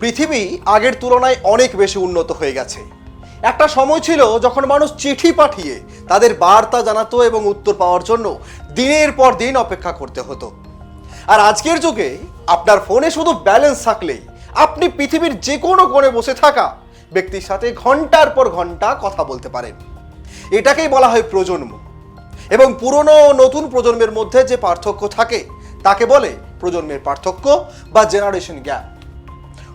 পৃথিবী আগের তুলনায় অনেক বেশি উন্নত হয়ে গেছে। একটা সময় ছিল যখন মানুষ চিঠি পাঠিয়ে তাদের বার্তা জানাতো এবং উত্তর পাওয়ার জন্য দিনের পর দিন অপেক্ষা করতে হতো। আর আজকের যুগে আপনার ফোনে শুধু ব্যালেন্স থাকলেই আপনি পৃথিবীর যে কোনো কোণে বসে থাকা ব্যক্তির সাথে ঘণ্টার পর ঘণ্টা কথা বলতে পারেন। এটাকেই বলা হয় প্রজন্ম। এবং পুরনো ও নতুন প্রজন্মের মধ্যে যে পার্থক্য থাকে, তাকে বলে প্রজন্মের পার্থক্য বা জেনারেশন গ্যাপ।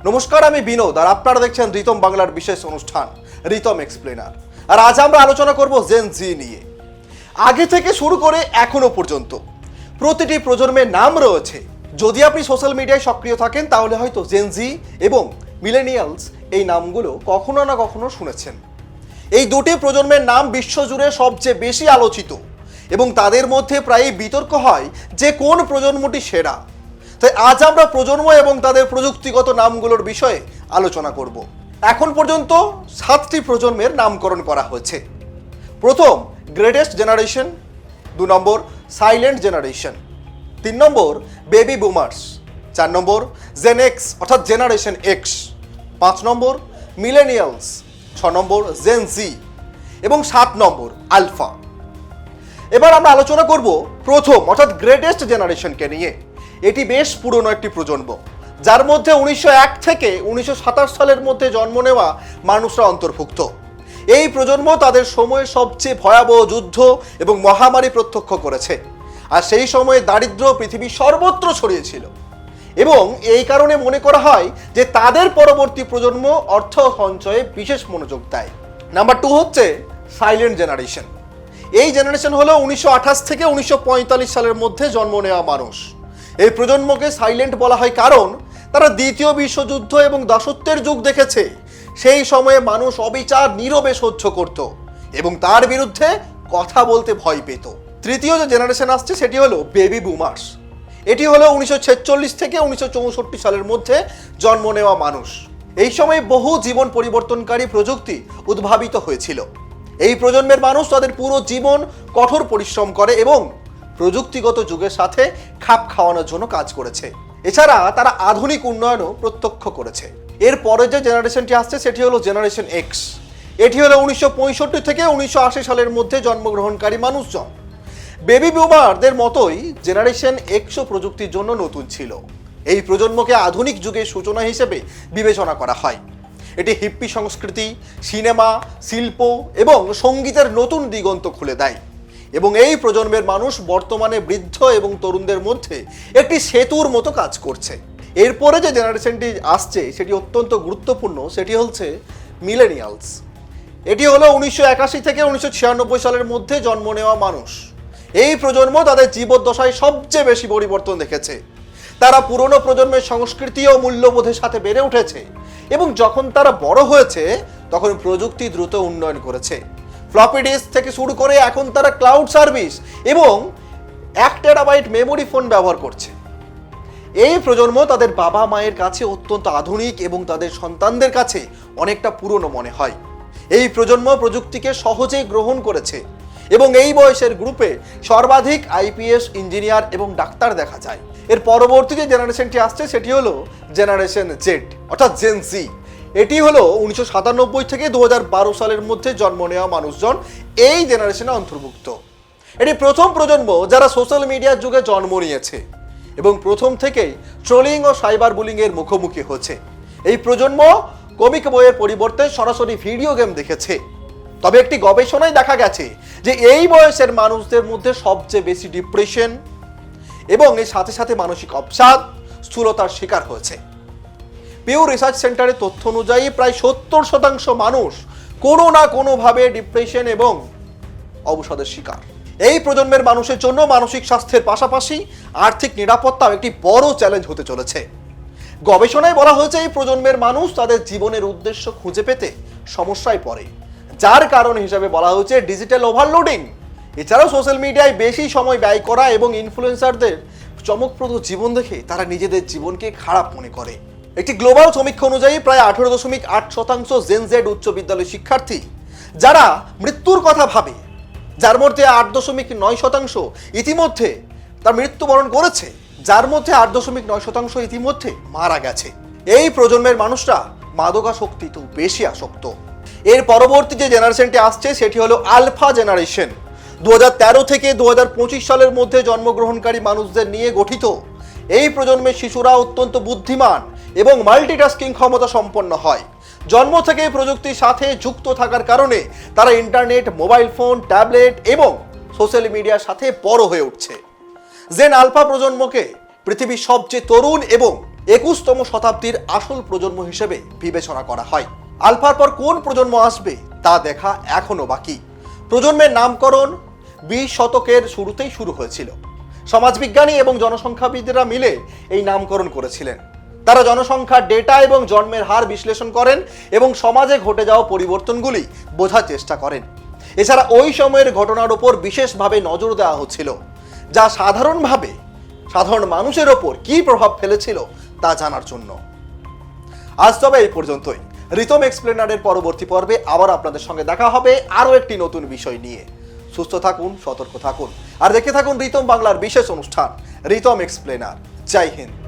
নমস্কার, আমি বিনোদ আর আপনারা দেখছেন রিতম বাংলার বিশেষ অনুষ্ঠান, রিতম এক্সপ্লেনার আর আজ আমরা আলোচনা করব জেন জি নিয়ে। আগে থেকে শুরু করে এখনও পর্যন্ত প্রতিটি প্রজন্মের নাম রয়েছে। যদি আপনি সোশ্যাল মিডিয়ায় সক্রিয় থাকেন, তাহলে হয়তো জেন জি এবং মিলেনিয়ালস এই নামগুলো কখনো না কখনো শুনেছেন। এই দুটি প্রজন্মের নাম বিশ্বজুড়ে সবচেয়ে বেশি আলোচিত এবং তাদের মধ্যে প্রায়ই বিতর্ক হয় যে কোন প্রজন্মটি সেরা। তাই আজ আমরা প্রজন্ম এবং তাদের প্রযুক্তিগত নামগুলোর বিষয়ে আলোচনা করব। এখন পর্যন্ত সাতটি প্রজন্মের নামকরণ করা হয়েছে। প্রথম গ্রেটেস্ট জেনারেশন দু নম্বর সাইলেন্ট জেনারেশন তিন নম্বর বেবি বুমার্স চার নম্বর জেন এক্স অর্থাৎ জেনারেশন এক্স পাঁচ নম্বর মিলেনিয়ালস ছ নম্বর জেন জি এবং সাত নম্বর আলফা এবার আমরা আলোচনা করব প্রথম, অর্থাৎ গ্রেটেস্ট জেনারেশনকে নিয়ে। এটি বেশ পুরনো একটি প্রজন্ম। যার মধ্যে উনিশশো এক থেকে উনিশশো সাতাশ সালের মধ্যে জন্ম নেওয়া মানুষরা অন্তর্ভুক্ত। এই প্রজন্ম তাদের সময়ে সবচেয়ে ভয়াবহ যুদ্ধ এবং মহামারী প্রত্যক্ষ করেছে। আর সেই সময়ে দারিদ্র্য পৃথিবী সর্বত্র ছড়িয়েছিল। এবং এই কারণে মনে করা হয় যে তাদের পরবর্তী প্রজন্ম অর্থ সঞ্চয়ে বিশেষ মনোযোগ দেয়। নাম্বার টু হচ্ছে সাইলেন্ট জেনারেশন। এই জেনারেশন হলো উনিশশো আঠাশ থেকে উনিশশো পঁয়তাল্লিশ সালের মধ্যে জন্ম নেওয়া মানুষ। এই প্রজন্মকে সাইলেন্ট বলা হয় কারণ তারা দ্বিতীয় বিশ্বযুদ্ধ এবং দাসত্বের যুগ দেখেছে। সেই সময়ে মানুষ অবিচার নীরবে সহ্য করত এবং তার বিরুদ্ধে কথা বলতে ভয় পেত। তৃতীয় যে জেনারেশন আসছে সেটি হলো বেবি বুমার্স এটি হলো উনিশশো ছেচল্লিশ থেকে উনিশশো চৌষট্টি সালের মধ্যে জন্ম নেওয়া মানুষ। এই সময়ে বহু জীবন পরিবর্তনকারী প্রযুক্তি উদ্ভাবিত হয়েছিল। এই প্রজন্মের মানুষ তাদের পুরো জীবন কঠোর পরিশ্রম করে এবং প্রযুক্তিগত যুগের সাথে খাপ খাওয়ানোর জন্য কাজ করেছে। এছাড়া তারা আধুনিক উন্নয়নও প্রত্যক্ষ করেছে। এর পরে যে জেনারেশনটি আসছে, সেটি হলো জেনারেশন এক্স এটি হলো উনিশশো পঁয়ষট্টি থেকে উনিশশো আশি সালের মধ্যে জন্মগ্রহণকারী মানুষজন। বেবি বুমারদের মতোই জেনারেশন এক্সও প্রযুক্তির জন্য নতুন ছিল। এই প্রজন্মকে আধুনিক যুগের সূচনা হিসেবে বিবেচনা করা হয়। এটি হিপ্পি সংস্কৃতি সিনেমা শিল্প এবং সঙ্গীতের নতুন দিগন্ত খুলে দেয়। এবং এই প্রজন্মের মানুষ বর্তমানে বৃদ্ধ এবং তরুণদের মধ্যে একটি সেতুর মতো কাজ করছে। এরপরে যে জেনারেশনটি আসছে, সেটি অত্যন্ত গুরুত্বপূর্ণ, সেটি হচ্ছে মিলেনিয়ালস। এটি হলো উনিশশো একাশি থেকে উনিশশো ছিয়ানব্বই সালের মধ্যে জন্ম নেওয়া মানুষ। এই প্রজন্ম তাদের জীবদ্দশায় সবচেয়ে বেশি পরিবর্তন দেখেছে। তারা পুরনো প্রজন্মের সংস্কৃতি ও মূল্যবোধের সাথে বেড়ে উঠেছে এবং যখন তারা বড় হয়েছে, তখন প্রযুক্তি দ্রুত উন্নয়ন করেছে। ফ্লপি ডিস্ক থেকে শুরু করে এখন তারা ক্লাউড সার্ভিস এবং এক টেরাবাইট মেমোরি ফোন ব্যবহার করছে। এই প্রজন্ম তাদের বাবা মায়ের কাছে অত্যন্ত আধুনিক এবং তাদের সন্তানদের কাছে অনেকটা পুরনো মনে হয়। এই প্রজন্ম প্রযুক্তিকে সহজেই গ্রহণ করেছে এবং এই বয়সের গ্রুপে সর্বাধিক আইপিএস ইঞ্জিনিয়ার এবং ডাক্তার দেখা যায়। এর পরবর্তী যে জেনারেশনটি আসছে সেটি হলো জেনারেশন জেড, অর্থাৎ জেন জি এটি হলো উনিশশো সাতানব্বই থেকে দু হাজার বারো সালের মধ্যে জন্ম নেওয়া মানুষজন এই জেনারেশনে অন্তর্ভুক্ত। এটি প্রথম প্রজন্ম যারা সোশ্যাল মিডিয়ার যুগে জন্ম নিয়েছে এবং প্রথম থেকেই ট্রোলিং ও সাইবার বুলিং এর মুখোমুখি হচ্ছে। এই প্রজন্ম কমিক বইয়ের পরিবর্তে সরাসরি ভিডিও গেম দেখেছে। তবে একটি গবেষণায় দেখা গেছে যে এই বয়সের মানুষদের মধ্যে সবচেয়ে বেশি ডিপ্রেশন এবং এর সাথে সাথে মানসিক অবসাদ, স্থূলতার শিকার হয়েছে। পিউ রিসার্চ সেন্টারের তথ্য অনুযায়ী প্রায় সত্তর শতাংশ মানুষ কোনো না কোনোভাবে ডিপ্রেশন এবং অবসাদের শিকার। এই প্রজন্মের মানুষের জন্য মানসিক স্বাস্থ্যের পাশাপাশি আর্থিক নিরাপত্তাও একটি বড় চ্যালেঞ্জ হতে চলেছে। গবেষণায় বলা হয়েছে, এই প্রজন্মের মানুষ তাদের জীবনের উদ্দেশ্য খুঁজে পেতে সমস্যায় পড়ে। যার কারণ হিসাবে বলা হয়েছে, ডিজিটাল ওভারলোডিং। এছাড়াও সোশ্যাল মিডিয়ায় বেশি সময় ব্যয় করা এবং ইনফ্লুয়েন্সারদের চমকপ্রদ জীবন দেখে তারা নিজেদের জীবনকে খারাপ মনে করে। একটি গ্লোবাল সমীক্ষা অনুযায়ী প্রায় আঠেরো দশমিক আট শতাংশ জেনজেড উচ্চ বিদ্যালয় শিক্ষার্থী, যারা মৃত্যুর কথা ভাবে, যার মধ্যে আট দশমিক নয় শতাংশ ইতিমধ্যে তার মৃত্যুবরণ করেছে, যার মধ্যে আট দশমিক নয় শতাংশ ইতিমধ্যে মারা গেছে। এই প্রজন্মের মানুষরা মাদকাসক্তিতেও বেশি আসক্ত। এর পরবর্তী যে জেনারেশনটি আসছে, সেটি হলো আলফা জেনারেশন। দু হাজার তেরো থেকে দু পঁচিশ সালের মধ্যে জন্মগ্রহণকারী মানুষদের নিয়ে গঠিত এই প্রজন্মের শিশুরা অত্যন্ত বুদ্ধিমান এবং মাল্টিটাস্কিং ক্ষমতা সম্পন্ন হয়। জন্ম থেকে প্রযুক্তির সাথে যুক্ত থাকার কারণে তারা ইন্টারনেট মোবাইল ফোন ট্যাবলেট এবং সোশ্যাল মিডিয়ার সাথে বড় হয়ে উঠছে। জেন আলফা প্রজন্মকে পৃথিবীর সবচেয়ে তরুণ এবং একুশতম শতাব্দীর আসল প্রজন্ম হিসেবে বিবেচনা করা হয়। আলফার পর কোন প্রজন্ম আসবে তা দেখা এখনও বাকি। প্রজন্মের নামকরণ বিশ শতকের শুরুতেই শুরু হয়েছিল। সমাজবিজ্ঞানী এবং জনসংখ্যাবিদরা মিলে এই নামকরণ করেছিলেন। তারা জনসংখ্যার ডেটা এবং জন্মের হার বিশ্লেষণ করেন এবং সমাজে ঘটে যাওয়া পরিবর্তনগুলি বোঝার চেষ্টা করেন। এছাড়া ওই সময়ের ঘটনার ওপর বিশেষভাবে নজর দেওয়া হচ্ছিল, যা সাধারণভাবে সাধারণ মানুষের ওপর কী প্রভাব ফেলেছিল তা জানার জন্য। আজ তবে এই পর্যন্তই। রিতম এক্সপ্লেনারের পরবর্তী পর্বে আবার আপনাদের সঙ্গে দেখা হবে আরও একটি নতুন বিষয় নিয়ে। সুস্থ থাকুন, সতর্ক থাকুন। আর দেখে থাকুন রিতম বাংলার বিশেষ অনুষ্ঠান, রিতম এক্সপ্লেনার। জয় হিন্দ।